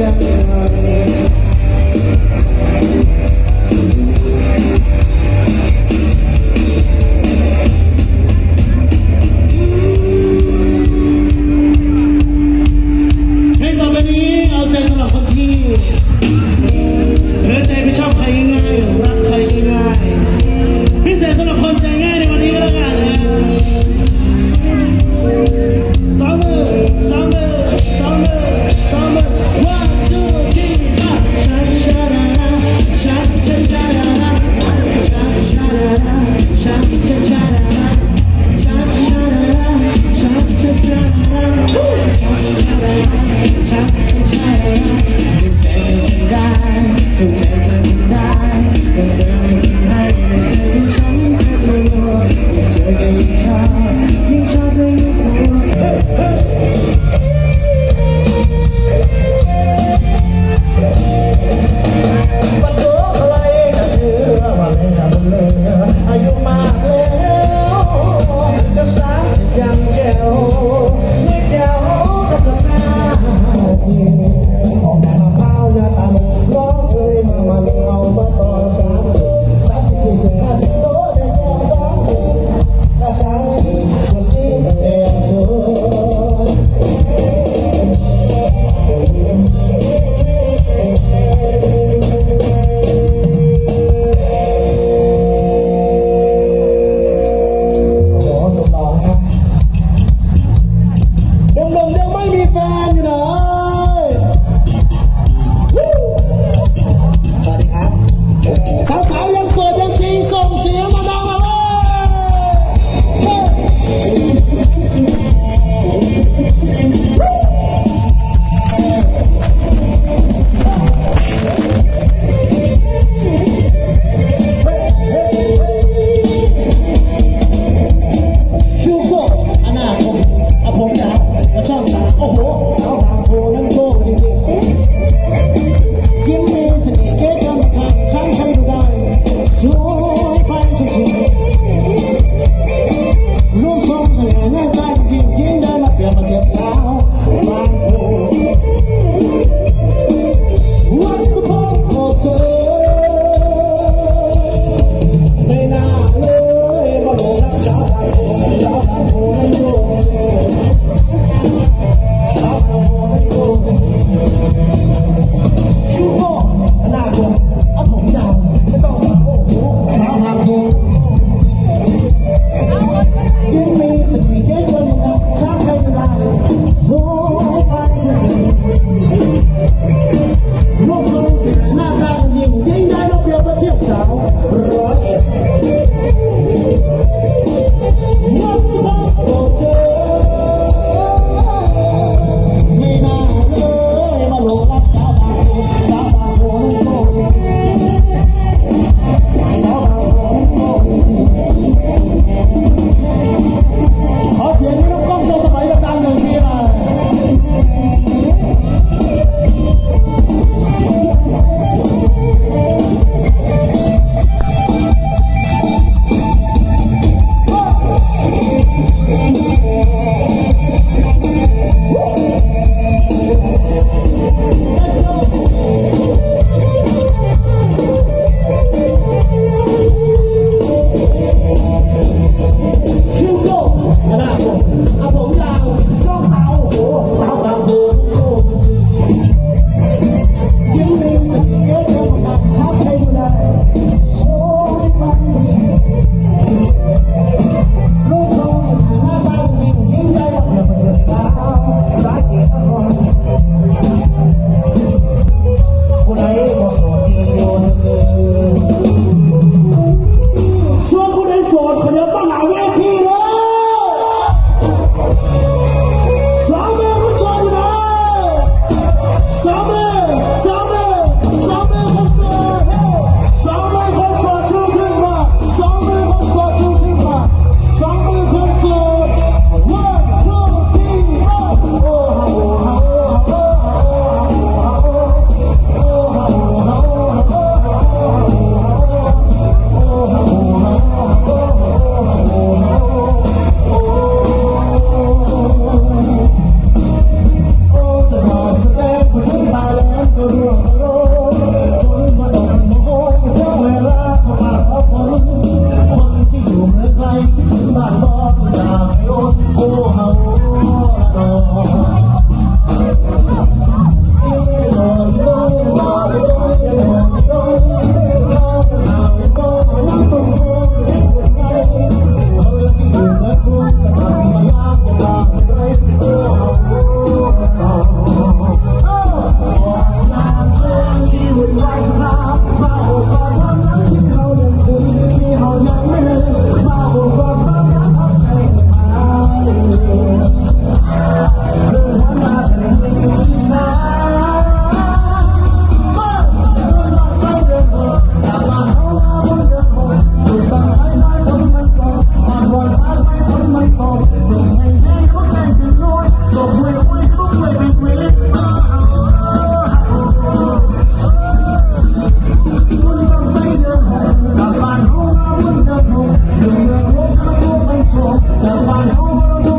รอ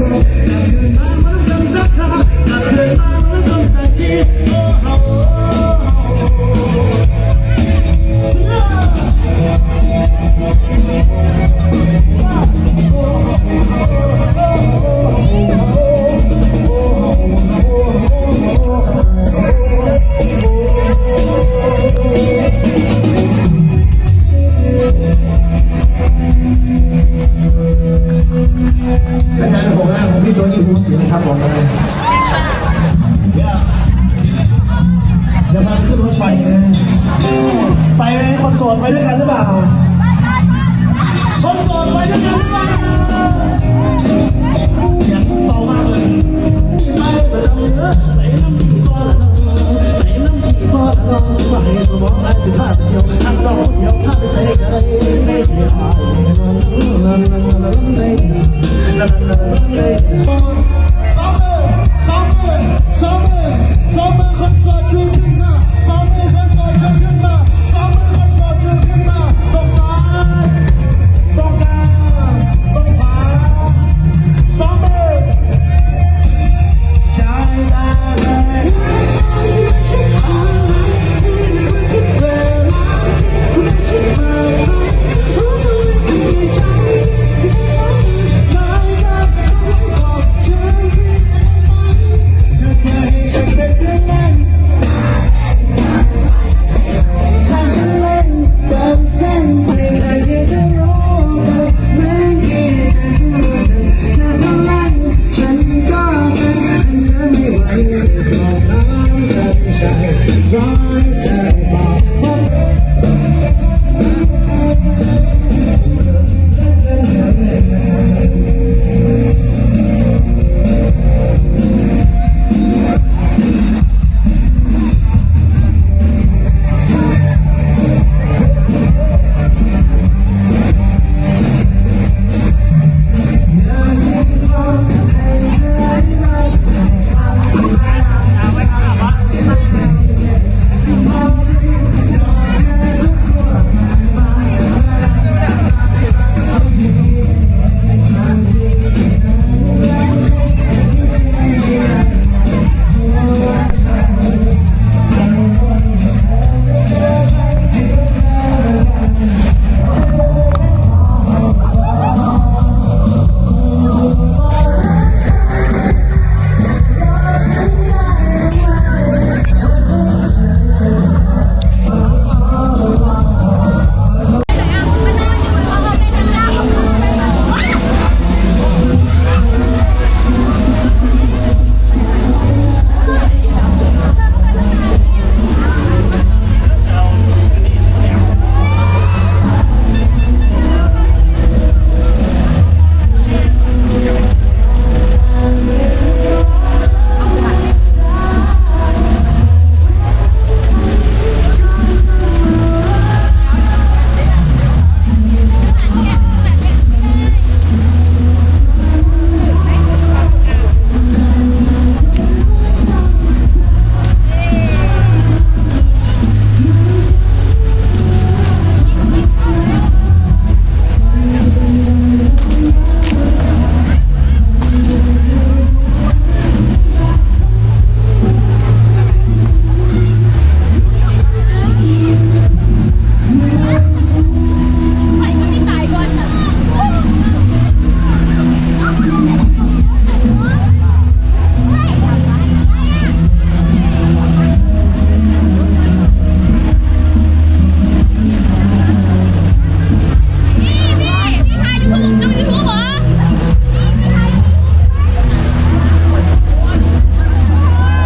ทุกข์ต้ สดไปด้วยกันหรือเปล่าคนโสดไปด้วยกันหรือเปล่าเสียงเบามากเลยไม่ไปทำเนื้อไนน้ำผีก้ละนองไหนน้ำผีก้ละนองสบายสมองไอ้สิพาไปเที่ยวทางน้องคนเดียวพาไปใส่กระไรไม่เดียวนั่นนั่นนั่นนั่นนั่นนั่นนั่นนั่นสองหมื่นสองหมื่นสองหมื่นสองหมื่นคนสดชุด